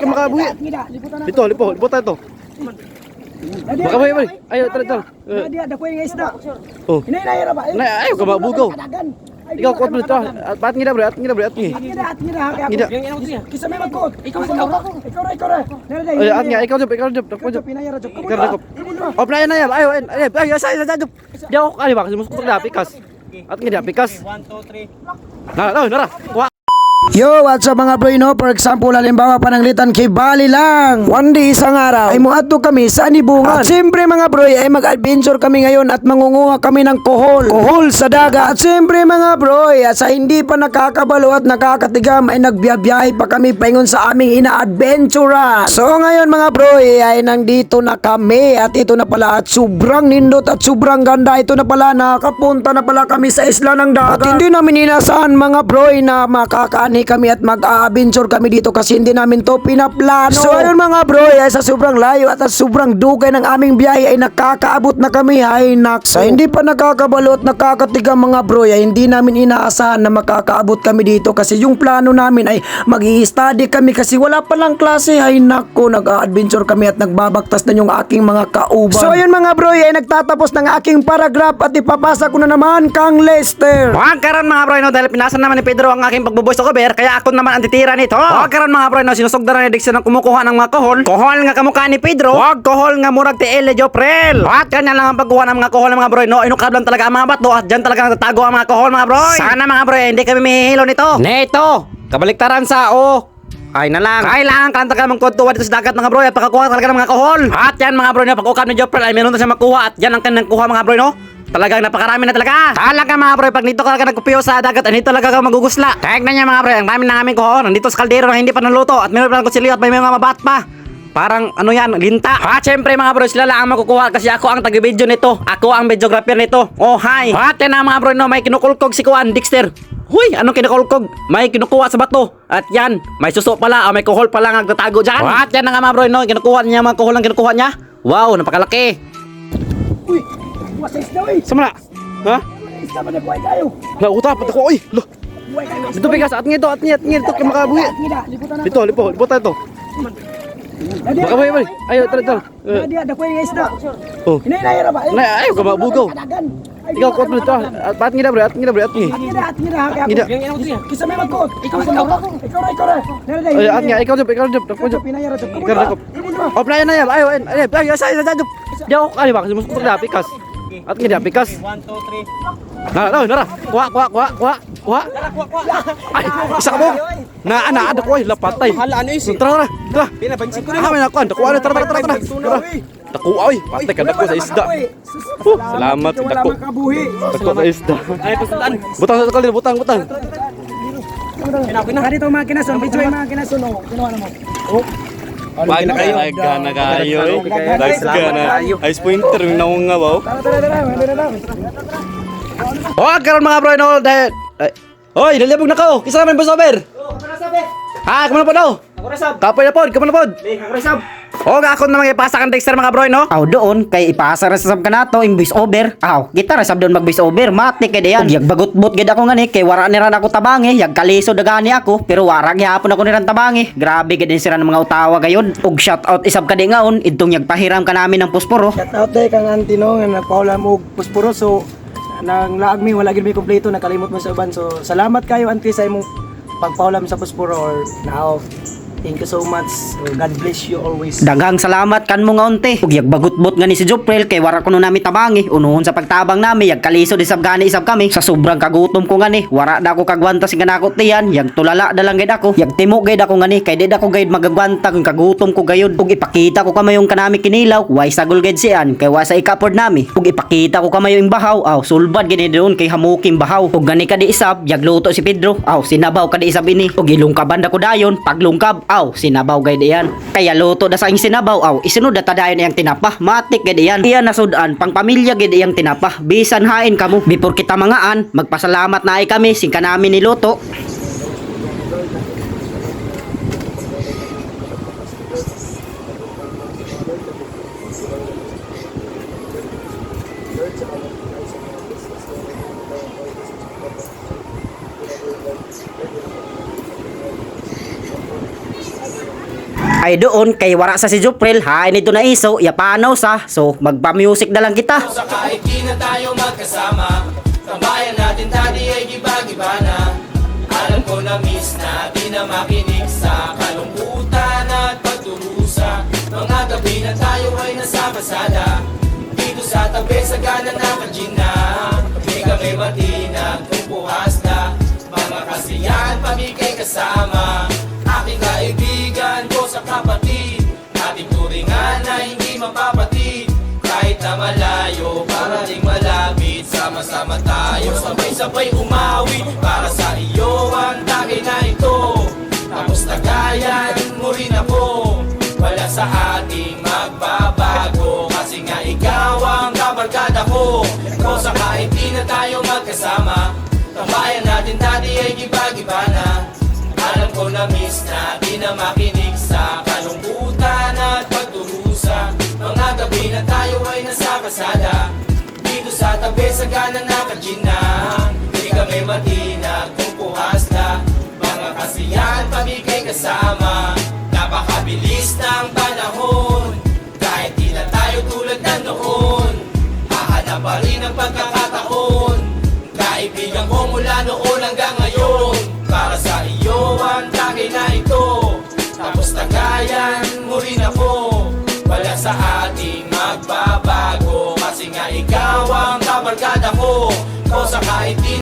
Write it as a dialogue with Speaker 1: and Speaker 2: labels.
Speaker 1: kay makabuhi. Ito, lipo, liputan to. Baka ba ba? Ayo, tara, tara. Eh,
Speaker 2: Dia ada kuing isda.
Speaker 1: Oh.
Speaker 2: Ini na ira ba?
Speaker 1: Na, ayaw ka mabugaw.
Speaker 2: Kadagan.
Speaker 1: Ikaw kuat mo dito. At pat ngida bre, at ngida bre, at ngi.
Speaker 2: Ngida at ngida ha kaya.
Speaker 1: Ngida.
Speaker 2: Kisa may magkot. Ikaw ikaw. Ikaw ra ikaw ra. Nara dai.
Speaker 1: Ay, at nga, ikaw job, ikaw job, ikaw job.
Speaker 2: Pinaya ra jok.
Speaker 1: Ikaw job. Oh, na yan, na yan. Ayaw, ayaw, ayaw, ayaw, sa, sa, job. Di ako, ano ba? Kasi muskutok na, pikas. At ngida, pikas.
Speaker 3: 1, 2, 3.
Speaker 1: Nara, nara, nara. Kuha.
Speaker 2: Yo, what's up mga bro, no? For example, halimbawa pananglitan kay Bali lang. One day, isang araw, ay muadto kami sa Anibungan. At siyempre mga bro, ay mag-adventure kami ngayon at mangunguha kami ng kohol. Kohol sa dagat. At siyempre mga bro, ay sa hindi pa nakakabalo at nakakatigam, ay nagbiyabiyahe pa kami paingon sa aming ina-adventure. So ngayon mga bro, ay nandito na kami at ito na pala at sobrang nindot at sobrang ganda. Ito na pala, nakapunta na pala kami sa isla ng dagat. At hindi namin inasahan mga bro, na makakaani kami at mag-a-adventure kami dito kasi hindi namin to pinaplano. So ayun mga bro, ay sa sobrang layo at sa sobrang dugay ng aming biyahe ay nakakaabot na kami ay nak. Sa hindi pa nakakabalo at nakakatiga mga bro, ay hindi namin inaasahan na makakaabot kami dito kasi yung plano namin ay mag study kami kasi wala pa lang klase ay nako nag-adventure kami at nagbabaktas na yung aking mga kauban. So ayun mga bro, ay nagtatapos ng aking paragraph at ipapasa ko na naman kang Lester.
Speaker 3: Huwag karon mga bro, no, dahil pinasan naman ni Pedro ang aking pagbubusto cover, kaya ako naman ang titira nito. Huwag karon mga bro, no, sinusugdaran ni Dixon ang kumukuha ng mga kohol. Kohol nga kamukha ni Pedro. Huwag kohol nga murag ti Ele Joprel. Huwag kanya lang ang pagkuha ng mga kohol mga bro, no, inukab lang talaga ang mga bato at dyan talaga nagtatago ang mga kohol mga bro. Sana mga bro, hindi kami mihilo nito. Neto, kabaliktaran sa o. Ay na lang. Kailangan ka talaga magkuntuwa dito sa dagat mga bro at pakakuha talaga ng mga kohol. At yan mga bro, no, pag-ukab ni Joprel ay meron na siya makuha at yan ang kanyang kuha mga bro, no. Talagang napakarami na talaga. Talaga mga bro, pag dito ka nagkupiyo sa dagat, ay dito talaga ka magugusla. Tignan niya mga bro, ang dami na aming kuhon. Nandito sa kaldero na hindi pa naluto at meron pa ng kutsilyo at may mga mabat pa. Parang ano yan, linta. Ha, syempre mga bro, sila lang ang makukuha kasi ako ang taga-video nito. Ako ang videographer nito. Oh, hi. At yan na mga bro, no, may kinukulkog si Kuan, Dexter. Huy, anong kinukulkog? May kinukuha sa bato. At yan, may suso pala, o may kuhol pala ang nagtatago dyan. At yan na nga mga bro, no, kinukuha niya mga kuhol ang kinukuha niya. Wow, napakalaki.
Speaker 2: Uy, wasa isda uy.
Speaker 1: Sama na. Ha?
Speaker 2: Isda ba na kuhay kayo?
Speaker 1: La, uta, pati ko. Uy, lo.
Speaker 2: Kuhay kayo.
Speaker 1: Dito pikas, at ngito, at ngito, at ngito, kay makabuhi.
Speaker 2: Ngida, liputan na.
Speaker 1: Dito, lipo, liputan to. Baka ba ba? Ayo, tara, tara. Eh,
Speaker 2: Dia ada kuing isda.
Speaker 1: Oh.
Speaker 2: Ini na ira ba?
Speaker 1: Na, ayaw ka mabugaw.
Speaker 2: Kadagan.
Speaker 1: Ikaw kuat mo dito. At pat ngida bre, at ngida bre, at ngi.
Speaker 2: At ngida, at ngida ha kaya.
Speaker 1: Ngida.
Speaker 2: Kisa may magkot. Ikaw ikaw. Ikaw ra ikaw ra. Nara dai.
Speaker 1: Ay, at nga, ikaw job, ikaw job, ikaw job.
Speaker 2: Pinaya ra jok.
Speaker 1: Ikaw job. Oh, playa na yan. Ayaw, ayaw, ayaw, ayaw, sa, sa, job. Di ako, ano ba? Kasi muskutok na, pikas. At ngida, pikas.
Speaker 3: 1, 2, 3.
Speaker 1: Nara, nara, nara. Kuha, kuha, kuha, kuha, kuha. Ay, isa ka mo. Na, ana, ada ko ay lapatay.
Speaker 3: Hala, ano yun?
Speaker 1: Tara, tara, tara.
Speaker 3: Pinabansin ko
Speaker 1: Ano naman ako? Dakuha na, tara, tara, tara, tara. Tara. Dakuha, oy. Patay ka, dako sa isda. Huh, salamat, dako. Dako sa isda.
Speaker 3: Ay, pasutan.
Speaker 1: Butang sa kalina, butang, butang.
Speaker 2: Kadi to video yung mga kinason oh. Kinuha na mo. Oh.
Speaker 1: Wag na kayo. Wag ka na kayo. Nice ka na. Ice pointer, yung naong nga ba?
Speaker 2: Tara tara tara, hindi na lang.
Speaker 1: Huwag karon mga bro, no, dahil... Hoy, nalibog na ko. Kisa naman voiceover. Ha, kumana po daw. Kapoy na pod, kumana pod. O, ako na mga ipasa kang Dexter mga bro, no?
Speaker 4: Aw doon kay ipasa ra sa sab kanato im voice over. Aw, kita ra sab doon mag voice over. Mati kay diyan. Yag bagot-bot gid ako ngani kay wara ni ran ako tabangi, yag kaliso dagani ako, pero wara gyapon ako ni ran tabangi. Grabe gid din sira ng mga utawa gayon. Ug shout out isab ka di ngaon, idtong yag pahiram ka namin ng pusporo.
Speaker 2: Shout out day kang auntie no nga nagpaulam og puspuro so nang laag mi wala gid mi kompleto nakalimot mo sa uban so salamat kayo auntie sa imong pagpaulam sa puspuro or now thank you so much God bless you always
Speaker 4: Daghang salamat kan mo nga unti. Ug bagot-bot nga ni si Joprel kay wara kuno nami tabangi. Unuhon sa pagtabang nami yag kaliso di sab gani isab kami. Sa sobrang kagutom ko ngani, wara da ako kagwanta si kanakot tiyan. Yag tulala da lang gid ako. Yag timo gid ako ngani kay di da ko gayud magagwanta kung kagutom ko gayud. Ug ipakita ko kamayo kanami kinilaw, way sagol gid siyan kay wa sa ikapod nami. Ug ipakita ko kamayo yung bahaw. Aw sulbad gini doon kay hamuking bahaw. Ug gani ka di isab, yag luto si Pedro. Aw sinabaw ka di isab ini. Ug ilungkaban da ko dayon, paglungkab aw sinabaw gay diyan. Kaya luto da sa ing sinabaw aw isunod da tadayon iyang tinapa. Matik gay diyan. Iyan nasudan pang pamilya gid iyang tinapa. Bisan hain kamo. Before kita mangaan, magpasalamat na ay kami sing kanami niluto. Ay doon kay wara sa si Joprel, hain ito na iso, yapanaw sa. So magpa-music na lang kita.
Speaker 5: Sa na tayo magkasama Tambayan natin dati ay Alam ko na miss na di na makinig sa kalungkutan at pagdurusa. Mga na tayo ay nasa pasada. Dito sa tabi sa gana na kajina kami kung puhas na Mga kasiyahan pamigay kasama Sama-sama tayo, sabay-sabay umawi. Para sa iyo ang tagay na ito. Tapos tagayan mo rin ako. Wala sa ating magbabago. Kasi nga ikaw ang kabarkada ko. O sa kahit na tayo magkasama. Tambayan natin dati ay giba-giba na. Alam ko na miss na di na makinig kasada Dito sa tabi sa gana na kajina Di kami mati barkada ko. Ko sa kaintin